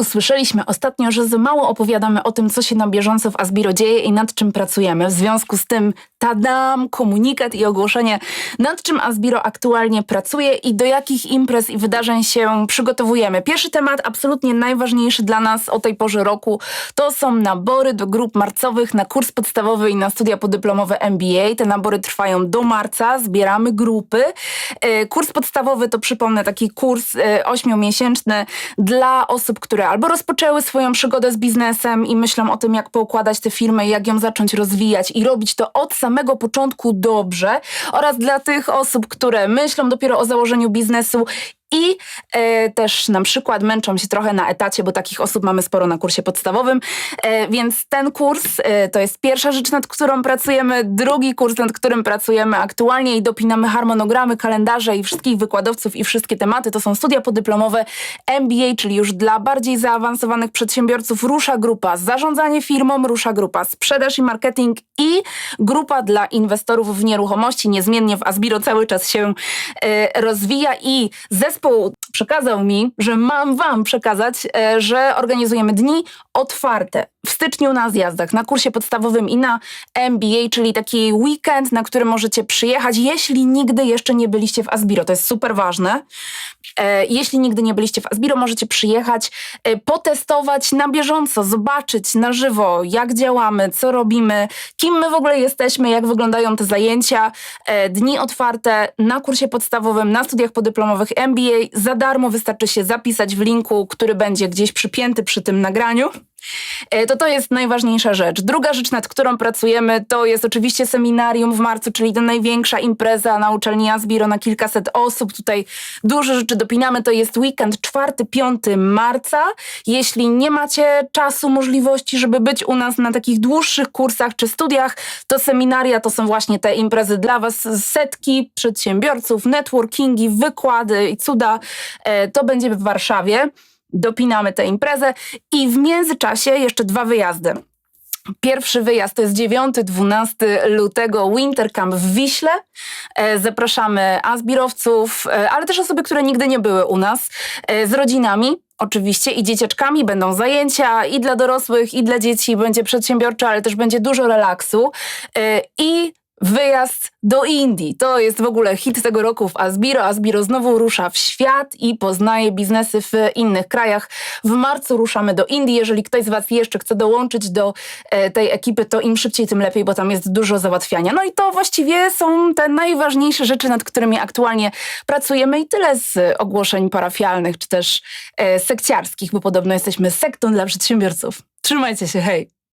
Usłyszeliśmy ostatnio, że za mało opowiadamy o tym, co się na bieżąco w Asbiro dzieje i nad czym pracujemy. W związku z tym, tadam, komunikat i ogłoszenie, nad czym Asbiro aktualnie pracuje i do jakich imprez i wydarzeń się przygotowujemy. Pierwszy temat, absolutnie najważniejszy dla nas o tej porze roku, to są nabory do grup marcowych na kurs podstawowy i na studia podyplomowe MBA. Te nabory trwają do marca, zbieramy grupy. E, Kurs podstawowy to przypomnę taki kurs e, ośmiomiesięczny dla osób, które albo rozpoczęły swoją przygodę z biznesem i myślą o tym, jak poukładać tę firmę, jak ją zacząć rozwijać i robić to od samego początku dobrze, oraz dla tych osób, które myślą dopiero o założeniu biznesu i e, też na przykład męczą się trochę na etacie, bo takich osób mamy sporo na kursie podstawowym. E, więc ten kurs e, to jest pierwsza rzecz, nad którą pracujemy. Drugi kurs, nad którym pracujemy aktualnie i dopinamy harmonogramy, kalendarze i wszystkich wykładowców i wszystkie tematy. To są studia podyplomowe MBA, czyli już dla bardziej zaawansowanych przedsiębiorców. Rusza grupa zarządzanie firmą, rusza grupa sprzedaż i marketing i grupa dla inwestorów w nieruchomości. Niezmiennie w Asbiro cały czas się e, rozwija i zespół przekazał mi, że mam wam przekazać, e, że organizujemy dni otwarte w styczniu na zjazdach, na kursie podstawowym i na MBA, czyli taki weekend, na który możecie przyjechać, jeśli nigdy jeszcze nie byliście w Asbiro. To jest super ważne. E, Jeśli nigdy nie byliście w Asbiro, możecie przyjechać, e, potestować na bieżąco, zobaczyć na żywo, jak działamy, co robimy, kim my w ogóle jesteśmy, jak wyglądają te zajęcia. E, Dni otwarte na kursie podstawowym, na studiach podyplomowych MBA. Za darmo wystarczy się zapisać w linku, który będzie gdzieś przypięty przy tym nagraniu. E, To to jest najważniejsza rzecz. Druga rzecz, nad którą pracujemy, to jest oczywiście seminarium w marcu, czyli ta największa impreza na uczelni Asbiro na kilkaset osób. Tutaj dużo rzeczy dopinamy. To jest weekend 4-5 marca. Jeśli nie macie czasu, możliwości, żeby być u nas na takich dłuższych kursach czy studiach, to seminaria to są właśnie te imprezy dla Was. Setki przedsiębiorców, networkingi, wykłady i cuda. E, To będzie w Warszawie dopinamy tę imprezę i w międzyczasie jeszcze dwa wyjazdy. Pierwszy wyjazd to jest 9-12 lutego Winter Camp w Wiśle. E, Zapraszamy azbirowców, e, ale też osoby, które nigdy nie były u nas, e, z rodzinami. Oczywiście i dzieciaczkami będą zajęcia i dla dorosłych, i dla dzieci. Będzie przedsiębiorczo, ale też będzie dużo relaksu. I Wyjazd do Indii. To jest w ogóle hit tego roku w Asbiro. Asbiro znowu rusza w świat i poznaje biznesy w innych krajach. W marcu ruszamy do Indii. Jeżeli ktoś z Was jeszcze chce dołączyć do e, tej ekipy, to im szybciej, tym lepiej, bo tam jest dużo załatwiania. No i to właściwie są te najważniejsze rzeczy, nad którymi aktualnie pracujemy i tyle z ogłoszeń parafialnych czy też e, sekciarskich, bo podobno jesteśmy sektą dla przedsiębiorców. Trzymajcie się, hej!